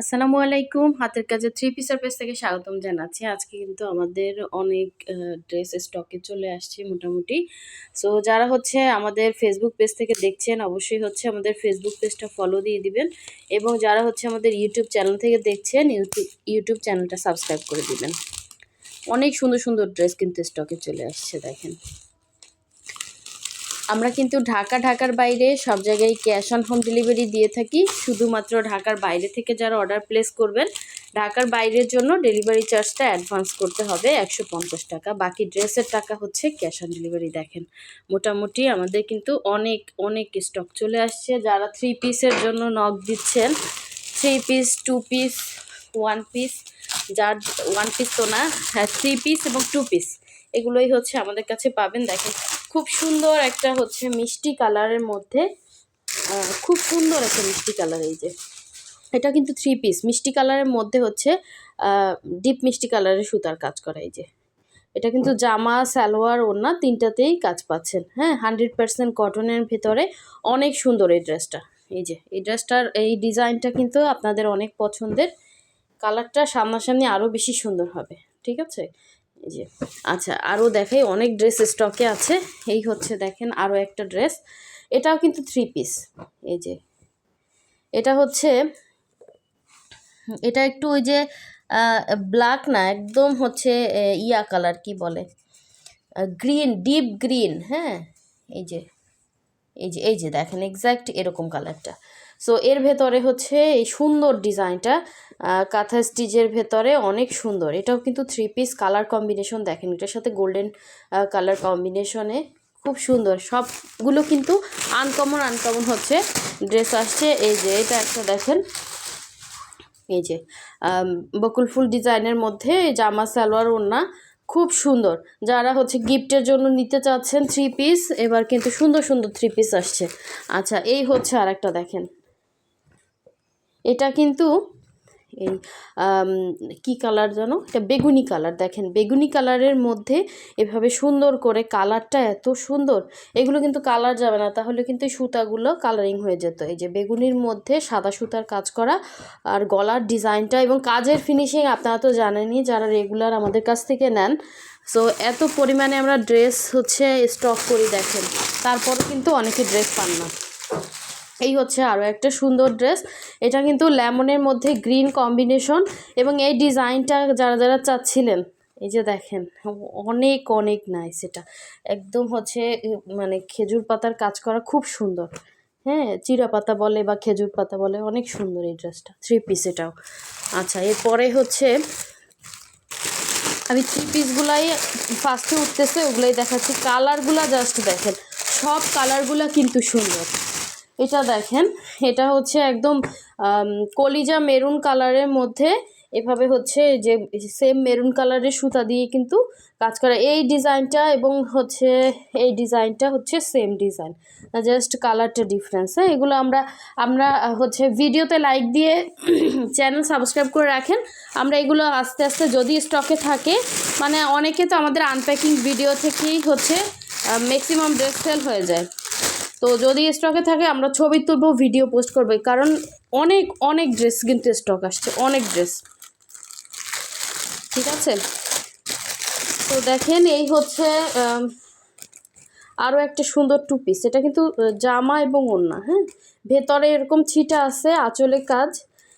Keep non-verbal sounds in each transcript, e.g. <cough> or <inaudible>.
আসসালামু আলাইকুম। হাতের কাজে থ্রি পিসের পেজ থেকে স্বাগতম জানাচ্ছি। আজকে কিন্তু আমাদের অনেক ড্রেস স্টকে চলে আসছে মোটামুটি। সো যারা হচ্ছে আমাদের ফেসবুক পেজ থেকে দেখছেন, অবশ্যই হচ্ছে আমাদের ফেসবুক পেজটা ফলো দিয়ে দিবেন এবং যারা হচ্ছে আমাদের ইউটিউব চ্যানেল থেকে দেখছেন ইউটিউব ইউটিউব চ্যানেলটা সাবস্ক্রাইব করে দিবেন। অনেক সুন্দর সুন্দর ড্রেস কিন্তু স্টকে চলে আসছে, দেখেন। আমরা কিন্তু ঢাকা, ঢাকার বাইরে সব জায়গায় ক্যাশ অন হোম ডেলিভারি দিয়ে থাকি। শুধুমাত্র ঢাকার বাইরে থেকে যারা অর্ডার প্লেস করবেন, ঢাকার বাইরের জন্য ডেলিভারি চার্জটা অ্যাডভান্স করতে হবে একশো পঞ্চাশ টাকা। বাকি ড্রেসের টাকা হচ্ছে ক্যাশ অন ডেলিভারি দেখেন। মোটামুটি আমাদের কিন্তু অনেক অনেক স্টক চলে আসছে। যারা থ্রি পিসের জন্য নক দিচ্ছেন three piece two piece one piece যার ওয়ান পিস তো না হ্যাঁ থ্রি পিস এবং টু পিস এগুলোই হচ্ছে আমাদের কাছে পাবেন। দেখেন খুব সুন্দর একটা হচ্ছে মিষ্টি কালারের মধ্যে খুব সুন্দর একটা মিষ্টি কালার এই যে। এটা কিন্তু থ্রি পিস মিষ্টি কালারের মধ্যে হচ্ছে ডিপ মিষ্টি কালারের সুতার কাজ করা এই যে। এটা কিন্তু জামা, সালোয়ার, ওড়না তিনটাতেই কাজ পাচ্ছেন। হ্যাঁ হান্ড্রেড পার্সেন্ট কটনের ভেতরে অনেক সুন্দর এই ড্রেসটা এই যে, এই ড্রেসটার এই ডিজাইনটা কিন্তু আপনাদের অনেক পছন্দের। কালারটা সামনাসামনি আরও বেশি সুন্দর হবে। ঠিক আছে? এই যে আচ্ছা আরও দেখাই, অনেক ড্রেস স্টকে আছে। এই হচ্ছে দেখেন আরও একটা ড্রেস এটাও কিন্তু থ্রি পিস এই যে, এটা হচ্ছে, এটা একটু ওই যে ব্ল্যাক না, একদম হচ্ছে ইয়া কালার কি বলে? গ্রিন ডিপ গ্রিন হ্যাঁ? এই যে এই যে এই যে দেখেন এক্স্যাক্ট এরকম কালারটা সো এর ভেতরে হচ্ছে এই সুন্দর ডিজাইনটা কাঁথা স্টিচের ভেতরে অনেক সুন্দর। এটাও কিন্তু থ্রি পিস কালার কম্বিনেশন দেখেন এটার সাথে গোল্ডেন কালার কম্বিনেশনে খুব সুন্দর। সবগুলো কিন্তু আনকমন আনকমন হচ্ছে। ড্রেস আসছে, এই যে এটা একটা দেখেন, এই যে বকুল ফুল ডিজাইনের মধ্যে জামা, সালোয়ার, ওড়না, খুব সুন্দর। যারা হচ্ছে গিফটের জন্য নিতে চাচ্ছেন থ্রি পিস এবার কিন্তু সুন্দর সুন্দর থ্রি পিস আসছে। আচ্ছা এই হচ্ছে আর একটা দেখেন। এটা কিন্তু এই কি কালার যেন এটা বেগুনি কালার, দেখেন। বেগুনি কালারের মধ্যে এভাবে সুন্দর করে কালারটা এত সুন্দর, এগুলো কিন্তু কালার যাবে না, তাহলে কিন্তু সুতাগুলো কালারিং হয়ে যেত। এই যে বেগুনির মধ্যে সাদা সুতার কাজ করা আর গলার ডিজাইনটা এবং কাজের ফিনিশিং আপনারা তো জানেনই, যারা রেগুলার আমাদের কাছ থেকে নেন। সো এত পরিমাণে আমরা ড্রেস হচ্ছে স্টক করি, দেখেন। তারপরও কিন্তু অনেকে ড্রেস পান না। এই হচ্ছে আরও একটা সুন্দর ড্রেস। এটা কিন্তু লেমনের মধ্যে গ্রিন কম্বিনেশন এবং এই ডিজাইনটা যারা যারা চাচ্ছিলেন, এই যে দেখেন, অনেক অনেক নাইস এটা। একদম হচ্ছে মানে খেজুর পাতার কাজ করা খুব সুন্দর। হ্যাঁ চিরা পাতা বলে বা খেজুর পাতা বলে অনেক সুন্দর এই ড্রেসটা থ্রি পিস এটাও। আচ্ছা এরপরে হচ্ছে, আমি থ্রি পিসগুলাই ফার্স্টে উঠতেছে, ওগুলোই দেখাচ্ছি। কালারগুলা জাস্ট দেখেন, সব কালারগুলা কিন্তু সুন্দর। এটা দেখেন, এটা হচ্ছে একদম কলিজা মেরুন কালারের মধ্যে, এভাবে হচ্ছে যে সেম মেরুন কালারের সুতা দিয়ে কিন্তু কাজ করা। এই ডিজাইনটা এবং হচ্ছে, এই ডিজাইনটা হচ্ছে সেম ডিজাইন জাস্ট কালারটা ডিফারেন্স হ্যাঁ? এগুলো আমরা আমরা হচ্ছে ভিডিওতে লাইক দিয়ে <clears throat> চ্যানেল সাবস্ক্রাইব করে রাখেন। আমরা এগুলো আস্তে আস্তে যদি স্টকে থাকে মানে অনেকে তো আমাদের আনপ্যাকিং ভিডিও থেকেই হচ্ছে ম্যাক্সিমাম ড্রেস সেল হয়ে যায়। তো যদি স্টকে থাকে, আমরা ছবি তুলবো ভিডিও পোস্ট করব, কারণ অনেক অনেক ড্রেস কিন্তু স্টক আসছে, অনেক ড্রেস ঠিক আছে? তো দেখেন, এই হচ্ছে আরও একটা সুন্দর টু পিস এটা কিন্তু জামা এবং ওড়না হ্যাঁ? ভেতরে এরকম ছিটা আছে, আঁচলে কাজ,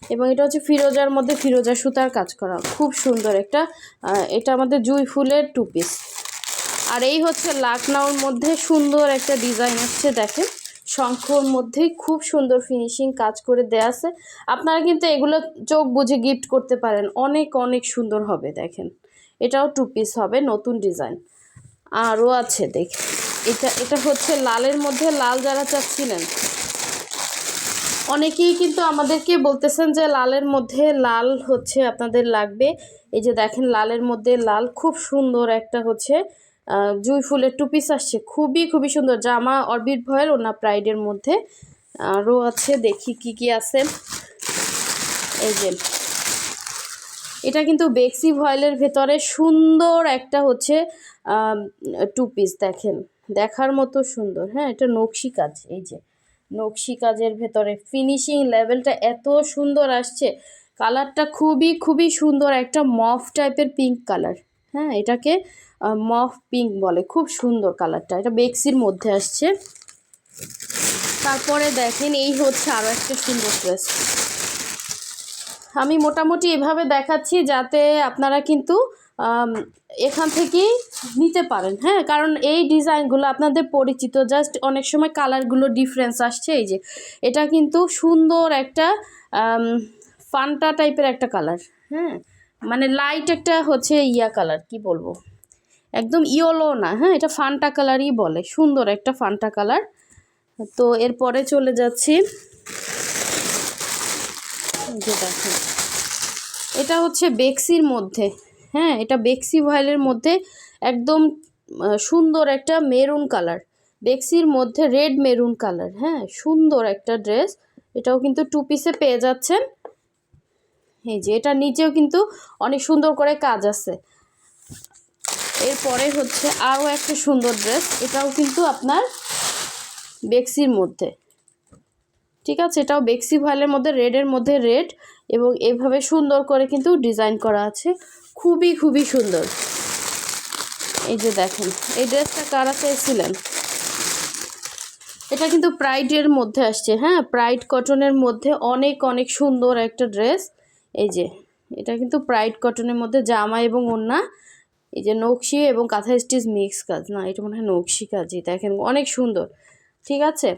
এবং এটা হচ্ছে ফিরোজার মধ্যে ফিরোজা সুতার কাজ করা। খুব সুন্দর একটা এটা আমাদের জুই ফুলের টু পিস আর এই হচ্ছে লাকনাউর মধ্যে সুন্দর একটা ডিজাইন আসছে, দেখেন। শঙ্খর মধ্যেই খুব সুন্দর ফিনিশিং কাজ করে দেয়া আছে। আপনারা কিন্তু এগুলো চোখ বুঝে গিফট করতে পারেন। অনেক অনেক সুন্দর হবে, দেখেন। এটাও টু পিস হবে, নতুন ডিজাইন আরও আছে দেখ এটা এটা হচ্ছে লালের মধ্যে লাল যারা চাচ্ছিলেন। অনেকেই কিন্তু আমাদেরকে বলতেছেন যে লালের মধ্যে লাল হচ্ছে আপনাদের লাগবে। এই যে দেখেন, লালের মধ্যে লাল খুব সুন্দর একটা হচ্ছে জুই ফুলের টু পিস আসছে। খুবই খুবই সুন্দর। জামা অরবিট ভয়েল ওনা প্রাইডের মধ্যে। আরও আছে, দেখি কি কি আছে। এই যে। এটা কিন্তু বেক্সি ভয়েলের ভেতরে সুন্দর একটা হচ্ছে টু পিস দেখেন। দেখার মতো সুন্দর। হ্যাঁ এটা নকশি কাজ, এই যে। নকশি কাজের ভেতরে ফিনিশিং লেভেলটা এত সুন্দর আসছে। কালারটা খুবই খুবই সুন্দর, একটা মফ টাইপের পিঙ্ক কালার হ্যাঁ এটাকে মফ পিঙ্ক বলে। খুব সুন্দর কালারটা। এটা বেক্সির মধ্যে আসছে। তারপরে দেখেন, এই হচ্ছে আরও একটা সুন্দর ড্রেস। আমি মোটামুটি এভাবে দেখাচ্ছি যাতে আপনারা কিন্তু এখান থেকেই নিতে পারেন। হ্যাঁ কারণ এই ডিজাইনগুলো আপনাদের পরিচিত। জাস্ট অনেক সময় কালারগুলো ডিফারেন্স আসছে। এই যে, এটা কিন্তু সুন্দর একটা ফান্টা টাইপের একটা কালার। হ্যাঁ মানে লাইট একটা হচ্ছে ইয়া কালার কি বলব? একদম ইয়েলো না হ্যাঁ? এটা ফান্টা কালারই বলে, সুন্দর একটা ফান্টা কালার তো এরপরে চলে যাচ্ছি। এটা হচ্ছে বেক্সির মধ্যে হ্যাঁ? এটা বেক্সি ভয়েলের মধ্যে একদম সুন্দর একটা মেরুন কালার বেক্সির মধ্যে রেড মেরুন কালার হ্যাঁ? সুন্দর একটা ড্রেস এটাও কিন্তু টু পিসে পেয়ে যাচ্ছেন। এই যে, এটা নিচেও কিন্তু অনেক সুন্দর করে কাজ আছে। এরপরে হচ্ছে আরও একটা সুন্দর ড্রেস, এটাও কিন্তু আপনার বেক্সির মধ্যে। ঠিক আছে, এটাও বেক্সি ভয়েলের মধ্যে, রেডের মধ্যে রেড এবং এভাবে সুন্দর করে কিন্তু ডিজাইন করা আছে। খুবই খুবই সুন্দর। এই যে দেখেন, এই ড্রেসটা কারা চাইছিলেন এটা কিন্তু প্রাইডের মধ্যে আসছে হ্যাঁ? প্রাইড কটনের মধ্যে অনেক অনেক সুন্দর একটা ড্রেস। এই যে, এটা কিন্তু প্রাইড কটনের মধ্যে জামা এবং ওড়না। এই যে নকশি এবং কাঁথা স্টিচ মিক্স কাজ। না, এটা মনে হয় নকশি কাজই দেখেন অনেক সুন্দর। ঠিক আছে?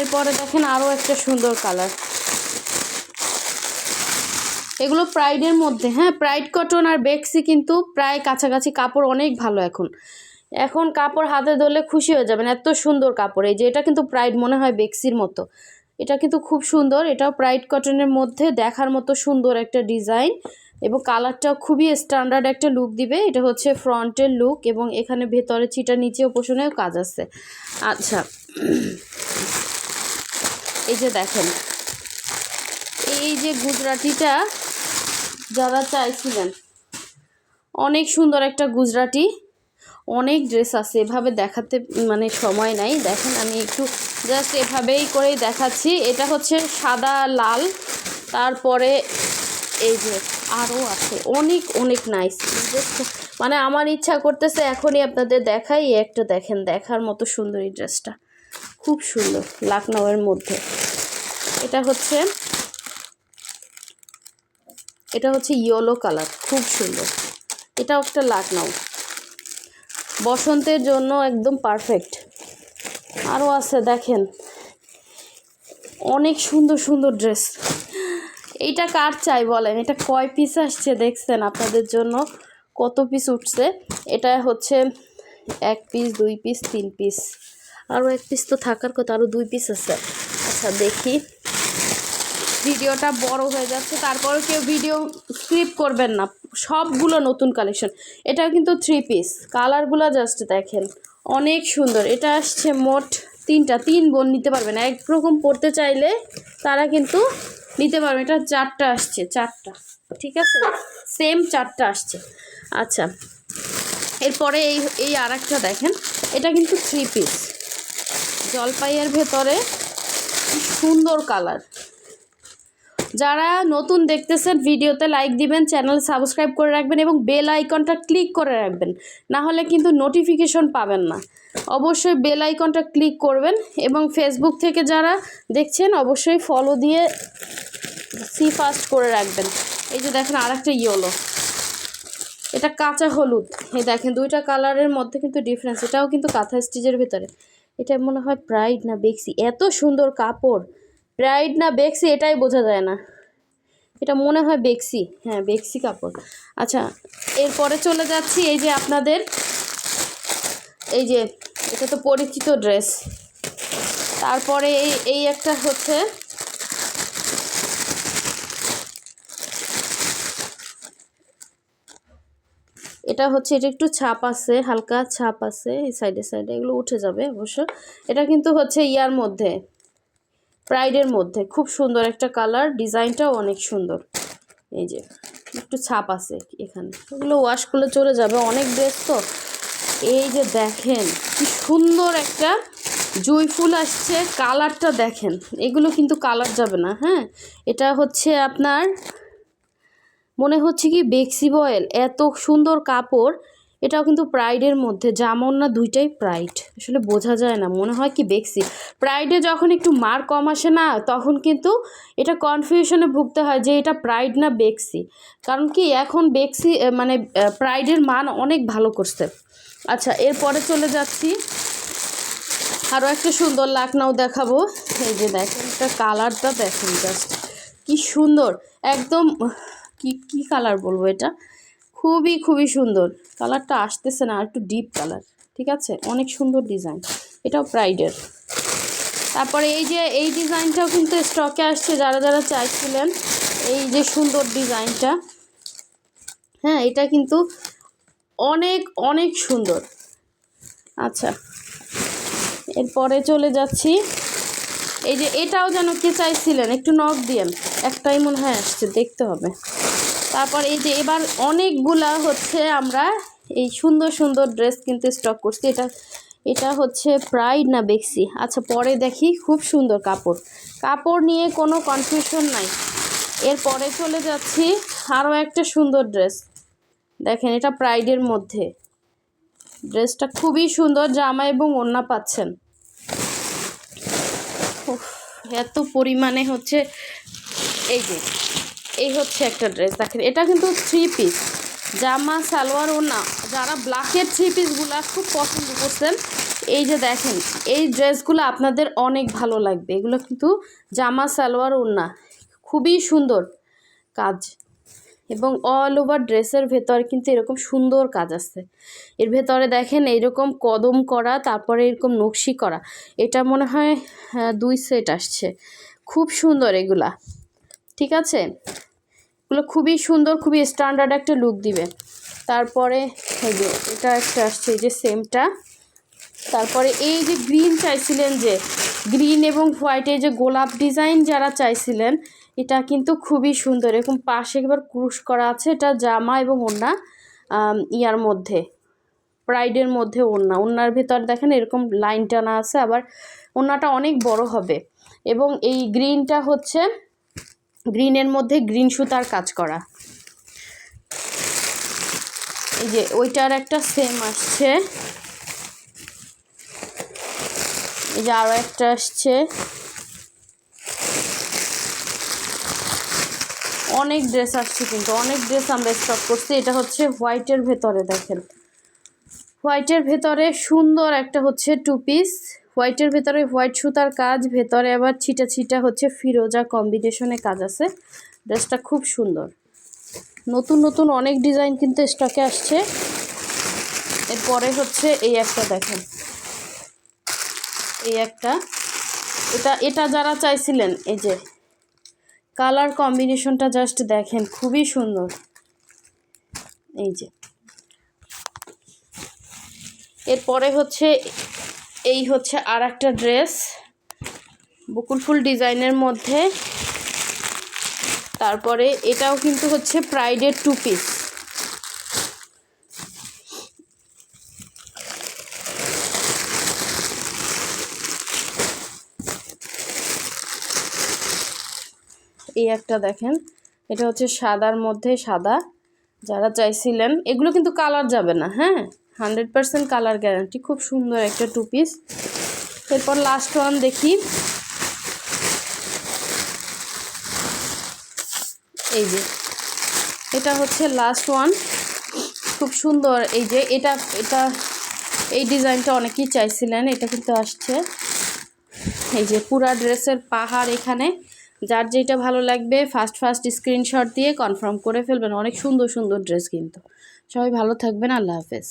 এরপরে দেখেন আরও একটা সুন্দর কালার এগুলো প্রাইডের মধ্যে হ্যাঁ প্রাইড কটন আর বেক্সি কিন্তু প্রায় কাছাকাছি কাপড় অনেক ভালো এখন। এখন কাপড় হাতে ধরলে খুশি হয়ে যাবেন, এত সুন্দর কাপড়। এই যে, এটা কিন্তু প্রাইড মনে হয় বেক্সির মতো। এটা কিন্তু খুব সুন্দর। এটাও প্রাইড কটনের মধ্যে দেখার মতো সুন্দর একটা ডিজাইন এবং কালারটাও খুবই স্ট্যান্ডার্ড একটা লুক দিবে। এটা হচ্ছে ফ্রন্টের লুক এবং এখানে ভেতরে চিটা নিচে পোষণেও কাজ আছে। আচ্ছা। এই যে দেখেন। এই যে গুজরাটিটা যারা চাইছিলেন, অনেক সুন্দর একটা গুজরাটি। অনেক ড্রেস আছে, এভাবে দেখাতে মানে সময় নাই। দেখেন, আমি একটু জাস্ট এভাবেই করেই দেখাচ্ছি। এটা হচ্ছে সাদা লাল, তারপরে এই যে আরও আছে, অনেক অনেক নাইস মানে আমার ইচ্ছা করতেছে এখনই আপনাদের দেখাই একটা দেখেন, দেখার মতো সুন্দর এই ড্রেসটা। খুব সুন্দর লাকনৌয়ের মধ্যে। এটা হচ্ছে এটা হচ্ছে ইয়েলো কালার খুব সুন্দর। এটাও একটা লাকনাউ বসন্তের জন্য একদম পারফেক্ট আরও আছে, দেখেন। অনেক সুন্দর সুন্দর ড্রেস এইটা কার চাই বলেন? এটা কয় পিস আসছে দেখছেন আপনাদের জন্য? কত পিস উঠছে? এটা হচ্ছে এক পিস দুই পিস তিন পিস আরও এক পিস তো থাকার কথা আরও দুই পিস আছে। আচ্ছা দেখি। ভিডিওটা বড় হয়ে যাচ্ছে তারপরে কেউ ভিডিও স্ক্রিপ করবেন না। সবগুলো নতুন কালেকশন এটাও কিন্তু থ্রি পিস কালারগুলো জাস্ট দেখেন, অনেক সুন্দর। এটা আসছে মোট তিনটা, তিন বোন নিতে পারবেন। একরকম পড়তে চাইলে তারা কিন্তু নিতে পারবে। এটা চারটা আসছে, চারটা। ঠিক আছে? সেম চারটা আসছে। আচ্ছা এরপরে এই এই আর দেখেন। এটা কিন্তু থ্রি পিস জলপাইয়ের ভেতরে সুন্দর কালার যারা নতুন দেখতেছেন, ভিডিওতে লাইক দিবেন চ্যানেল সাবস্ক্রাইব করে রাখবেন এবং বেল আইকনটা ক্লিক করে রাখবেন। না হলে কিন্তু নোটিফিকেশন পাবেন না। অবশ্যই বেল আইকনটা ক্লিক করবেন এবং ফেসবুক থেকে যারা দেখছেন, অবশ্যই ফলো দিয়ে সি ফাস্ট করে রাখবেন। এই যে দেখেন আর একটা ইয়েলো এটা কাঁচা হলুদ। এই দেখেন, দুইটা কালারের মধ্যে কিন্তু ডিফারেন্স এটাও কিন্তু কাঁথা স্টিচের ভিতরে। এটা মনে হয় প্রাইড না, বেক্সি? এত সুন্দর কাপড়। প্রাইড না বেক্সি এটাই বোঝা যায় না। এটা মনে হয় বেক্সি হ্যাঁ বেক্সি কাপড়। আচ্ছা এরপরে চলে যাচ্ছি এই যে আপনাদের, এই যে এটা তো পরিচিত ড্রেস তারপরে এই এই একটা হচ্ছে এটা হচ্ছে, এটা একটু ছাপ আছে, হালকা ছাপ আছে, এই সাইডে সাইডে এগুলো উঠে যাবে অবশ্য। এটা কিন্তু হচ্ছে ইয়ার মধ্যে। প্রাইডের মধ্যে। খুব সুন্দর একটা কালার ডিজাইনটাও অনেক সুন্দর। এই যে, একটু ছাপ আছে এখানে। এগুলো ওয়াশ করলে চলে যাবে, অনেক ড্রেস তো এই যে দেখেন, কি সুন্দর একটা জুই ফুল আসছে কালারটা দেখেন। এগুলো কিন্তু কালার যাবে না হ্যাঁ? এটা হচ্ছে আপনার, মনে হচ্ছে কি বেক্সি বয়েল। এত সুন্দর কাপড় এটাও কিন্তু প্রাইডের মধ্যে যেমন না দুইটাই প্রাইড আসলে বোঝা যায় না, মনে হয় কি বেক্সি প্রাইডে যখন একটু মার কম আসে না, তখন কিন্তু এটা কনফিউশনে ভুগতে হয় যে এটা প্রাইড না বেক্সি। কারণ কি এখন বেক্সি মানে প্রাইডের মান অনেক ভালো করছে। আচ্ছা এরপরে চলে যাচ্ছি। আরও একটা সুন্দর লাকনাও দেখাবো। এই যে দেখেন একটা কালারটা দেখেন জাস্ট কি সুন্দর, একদম, কি কি কালার বলব এটা? খুবই খুবই সুন্দর। কালারটা আসতেছে না, আর একটু ডিপ কালার ঠিক আছে? অনেক সুন্দর ডিজাইন এটাও প্রাইডের তারপরে এই যে, এই ডিজাইনটাও কিন্তু স্টকে আসছে, যারা যারা চাইছিলেন এই যে সুন্দর ডিজাইনটা হ্যাঁ এটা কিন্তু অনেক অনেক সুন্দর। আচ্ছা এরপরে চলে যাচ্ছি। এই যে, এটাও যেন কে চাইছিলেন, একটু নখ দিয়েন। একটাই মনে হয় আসছে, দেখতে হবে। তারপর এই যে এবার অনেকগুলা হচ্ছে আমরা এই সুন্দর সুন্দর ড্রেস কিনতে স্টক করছি। এটা এটা হচ্ছে প্রাইড না বেক্সি আচ্ছা পরে দেখি, খুব সুন্দর কাপড়। কাপড় নিয়ে কোনো কনফিউশন নাই। এরপরে চলে যাচ্ছি আরও একটা সুন্দর ড্রেস। দেখেন, এটা প্রাইডের মধ্যে। ড্রেসটা খুবই সুন্দর, জামা এবং ওড়না পাচ্ছেন। এত পরিমাণে হচ্ছে এই যে এই হচ্ছে একটা ড্রেস দেখেন এটা কিন্তু থ্রি পিস জামা সালোয়ার ওড়না যারা ব্ল্যাকের থ্রি পিসগুলো খুব পছন্দ করছেন এই যে দেখেন এই ড্রেসগুলো আপনাদের অনেক ভালো লাগবে। এগুলো কিন্তু জামা সালোয়ার ওড়না খুবই সুন্দর কাজ। এবং অল ওভার ড্রেসের ভেতর কিন্তু এরকম সুন্দর কাজ আছে। এর ভেতরে দেখেন এইরকম কদম করা তারপরে এরকম নকশি করা। এটা মনে হয় আহ, দুই সেট আসছে। খুব সুন্দর এগুলা। ঠিক আছে? এগুলো খুবই সুন্দর, খুবই স্ট্যান্ডার্ড একটা লুক দিবে। তারপরে এই যে এটা একটা আসছে, এই যে সেমটা তারপরে এই যে গ্রিন চাইছিলেন যে গ্রিন এবং হোয়াইট যে গোলাপ ডিজাইন যারা চাইছিলেন, এটা কিন্তু খুবই সুন্দর। এরকম পাশে একবার ক্রুশ করা আছে, এটা জামা এবং ওড়না ইয়ার মধ্যে প্রাইডের মধ্যে ওড়না। ওড়নার ভেতর দেখেন এরকম লাইন টানা আছে, আবার ওড়নাটা অনেক বড় হবে। এবং এই গ্রিনটা হচ্ছে গ্রিনের মধ্যে গ্রিন সুতার কাজ করা। এই যে ওইটার একটা সেম আসছে। এই যে আরও একটা আসছে। অনেক ড্রেস আসছে কিন্তু, অনেক ড্রেস আমরা স্টক করছি। এটা হচ্ছে হোয়াইটের ভেতরে দেখেন। হোয়াইটের ভেতরে সুন্দর একটা হচ্ছে টু পিস হোয়াইটের ভেতরে হোয়াইট সুতার কাজ, ভেতরে আবার ছিটা ছিটা হচ্ছে ফিরোজা কম্বিনেশনে কাজ আছে। ড্রেসটা খুব সুন্দর। নতুন নতুন অনেক ডিজাইন কিন্তু স্টকে আসছে। এরপরে হচ্ছে এই একটা দেখেন। এই একটা। এটা এটা যারা চাইছিলেন, এই যে কালার কম্বিনেশনটা জাস্ট দেখেন, খুবই সুন্দর। এই যে। এরপরে হচ্ছে এই হচ্ছে আর একটা ড্রেস। বকুল ফুল ডিজাইনের মধ্যে। তারপরে এটাও কিন্তু হচ্ছে প্রাইডের টু পিস এই একটা দেখেন, এটা হচ্ছে সাদার মধ্যে সাদা। যারা চাইছিলেন, এগুলো কিন্তু কালার যাবে না হ্যাঁ? হান্ড্রেড পার্সেন্ট কালার গ্যারান্টি, খুব সুন্দর একটা টু পিস এরপর লাস্ট ওয়ান দেখি। এই যে, এটা হচ্ছে লাস্ট ওয়ান খুব সুন্দর, এই যে, এটা এটা, এই ডিজাইনটা অনেকেই চাইছিলেন, এটা কিন্তু আসছে। এই যে, পুরা ড্রেসের পাহাড় এখানে। যার যেটা ভালো লাগবে ফার্স্ট ফার্স্ট স্ক্রিনশট দিয়ে কনফার্ম করে ফেলবেন। অনেক সুন্দর সুন্দর ড্রেস কিন্তু। সবাই ভালো থাকবেন, আল্লাহ হাফেজ।